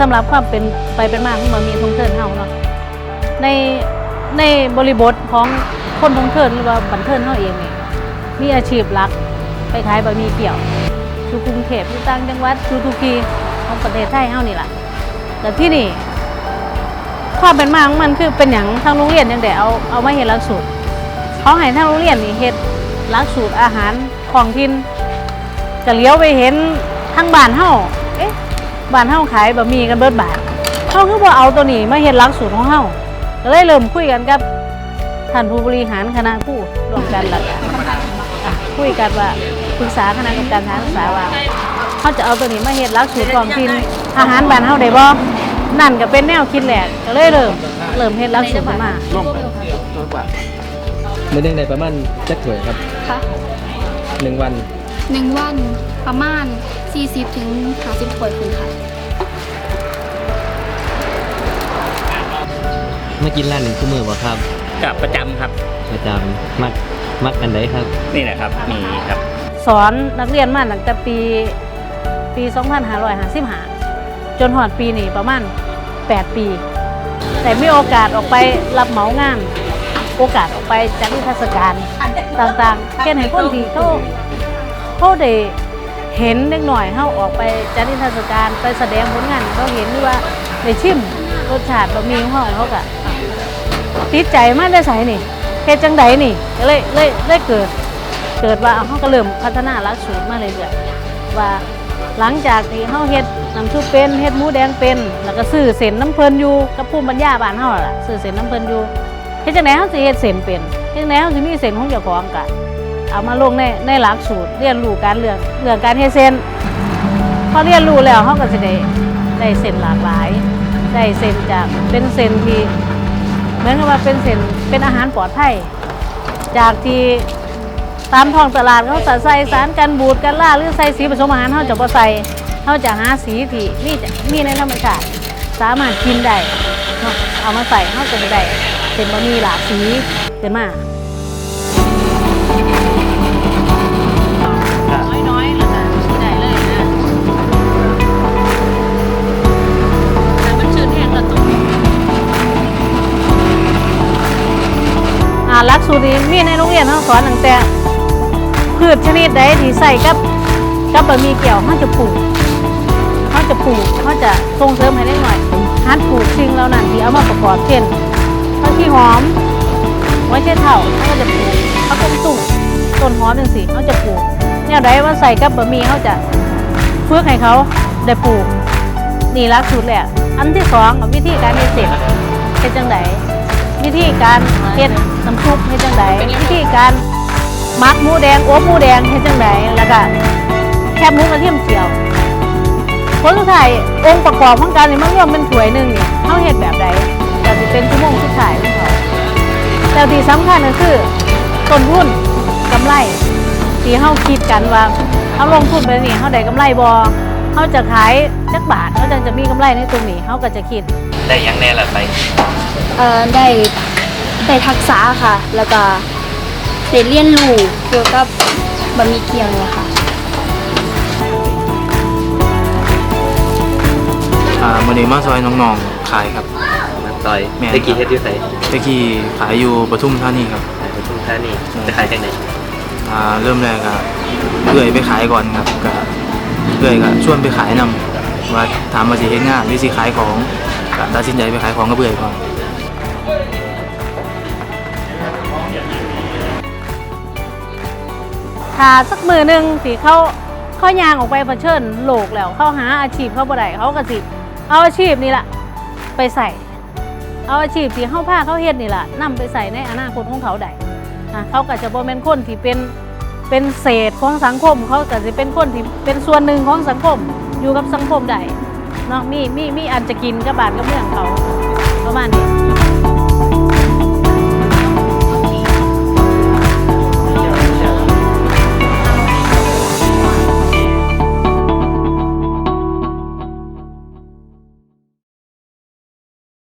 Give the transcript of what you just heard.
สำหรับความเป็นไปเป็นมาของบะหมี่ทงเทินเฮาเนาะในในบริบทของคนทงเทินหรือว่าบันเทินเฮาเองนี่มีอาชีพหลักไปขายบะหมี่เกี่ยวอยู่กรุงเทพอยู่ต่างจังหวัดอยู่ทุกที่ของประเทศไทยเฮานี่แหละแต่ที่นี่ความเป็นมาของมันคือเป็นอย่างทางโรงเรียนยังได้เอาเอามาเฮ็ดหลักสูตรเขาให้ทางโรงเรียนนี่เฮ็ดหลักสูตรอาหารของถิ่นก็เลี้ยวไปเห็นทางบ้านเฮาเอ๊ะ บ้านเฮาขายบะหมี่กันเบิดบาทเฮาคือบ่เอาตัวนี้มาเฮ็ดหลักสูตรของเฮาก็เลยเริ่มคุยกันกับท่านผู้บริหารคณะผู้ร่วมกันแล้วก็อะคุยกันว่าปรึกษาคณะกรรมการการศึกษาว่าเขาจะเอาตัวนี้มาเฮ็ดหลักสูตรของถิ่นอาหารบ้านเฮาได้บ่นั่นก็เป็นแนวคิดแหละก็เลยเริ่มเริ่มเฮ็ดหลักสูตรขึ้นมาร่วมกันตัวกว่ามื้อหนึงได้ประมาณจักถ้วยครับค่ะหนึ่งวันหนึ่งวันประมาณ 40ถึง50ถ้วยคุณค่ะมากินร้านหนึ่งคู่มือบ่ครับกับประจำครับ ประจำมักมักอันใดครับ นี่แหละครับ มีครับ สอนนักเรียนมาตั้งแต่ปีปี 2555 จนหอดปีนี้ประมาณ 8 ปี แต่มีโอกาสออกไปรับเหมางาน โอกาสออกไปจัดนิทรรศการต่างๆเช่นให้คนที่เขาเขาได้ เห็นเล็กหน่อยเขาออกไปจัดนิทรรศการไปแสดงผลงานเขาเห็นหรือว่าได้ชิมรสชาติบะหมี่ของเขาเขาก็ติดใจมากได้ใส่นี่เฮ็ดจังใดนี่ก็เลยเลยเลยเกิด เกิดว่าเขาก็เริ่มพัฒนาลักสูตรมาเรื่อยว่าหลังจากที่เขาเฮ็ดน้ำซุปเป็นเฮ็ดหมูแดงเป็น แล้วก็ซื้อเส้นน้ำเพลินอยู่กับภูมิปัญญาบ้านเฮาล่ะซื้อเส้นน้ำเพลินอยู่เฮ็ดจังไดเฮาสิเฮ็ดเส้นเป็นเฮ็ดจังไดเฮาสิมีเส้นของเจ้าของกะ เอามาลงในในหลักสูตรเรียนรู้การเรื่องเรื่องการเฮเส้นพอเรียนรู้แล้วเฮาก็สิได้ได้เส้นหลากหลาย ได้เส้นจากเป็นเส้นที่เหมือนกับว่าเป็นเส้นเป็นอาหารปลอดภัยจากที่ตามท้องตลาดเขาใส่สารกันบูดกันล่าหรือใส่สีผสมอาหารเขาจะบ่ใส่เขาจะหาสีที่มีจะมีในธรรมชาติสามารถกินได้เอามาใส่เขาจะได้เป็นบะหมี่หลากสีขึ้นมาน้ สูตรนี้มีในโรงเรียนเขาสอนตั้งแต่พืชชนิดใดที่ใส่กับกับบะหมี่เกี่ยวเขาจะปลูกเขาจะปลูกเขาจะส่งเสริมให้ได้หน่อยหัดปลูกสิ่งเหล่านั้นที่เอามาประกอบเช่นข้าวที่หอมไว้เช่เท่าเขาจะปลูกข้าวต้มตุ่มต้นหอมจังสิเขาจะปลูกแนวใดว่าใส่กับบะหมี่เขาจะฝึกให้เขาได้ปลูกนี่ลักสูตรแหละอันที่สองวิธีการเฮ็ดเสร็ ธีการเฮ็ดน้ำซุปเฮ็ดจังไดวิธีการมักหมูแดงโอบหมูแดงเฮ็ดจังไดแล้วก็แคบหมูกระเทียมเจียวผลสุดท้ายองค์ประกอบของการนี่มันรวมเป็นถ้วยหนึงนี่เฮาเฮ็ดแบบใดก็สิเป็นชั่วโมงสุดท้ายของเขาแต่ที่สำคัญก็คือต้นทุนกำไรที่เฮาคิดกันว่าเฮาลงทุนไปนี่เฮาได้กำไรบ่ เฮาจะขายจักบาทเฮาจังจะมีกำไรในตรงนี้เฮาก็จะคิด ได้ยังแน่ละไป เอ่อได้ได้ทักษะค่ะ แล้วก็ได้เรียนรู้เกี่ยวกับบะหมี่เกี๊ยวเนี่ยค่ะ อ่ามื้อนี้มาซอยน้องๆขายครับ มาซอยแม่นตะกี้เฮ็ดอยู่ไสตะกี้ขายอยู่ปทุมธานีครับขายปทุมธานีจะขายจังได๋อ่าเริ่มแรกอะเอื่อยไปขายก่อนครับก็ เอื่อยก็ชวนไปขายนำว่าถามว่าสิเฮ็ดงานหรือสิขายของก็ตัดสินใจไปขายของกับเอื่อยก่อนถ้าสักมือหนึ่งสิเขาเขายางออกไปเผชิญโลกแล้ว เขาหาอาชีพเขาบ่ได้เขาก็สิเอาอาชีพนี่แหละไปใส่ เอาอาชีพที่เขาผ้าเขาเฮ็ดนี่แหละนำไปใส่ในอนาคตของเขาได้เขาก็จะบ่เป็นคนที่เป็น เป็นเศษของสังคมเขาก็จะเป็นคนที่เป็นส่วนหนึ่งของสังคมอยู่กับสังคมได้เนาะมีมีมีอันจะกินกับบ้านกับเมืองเขาประมาณนี้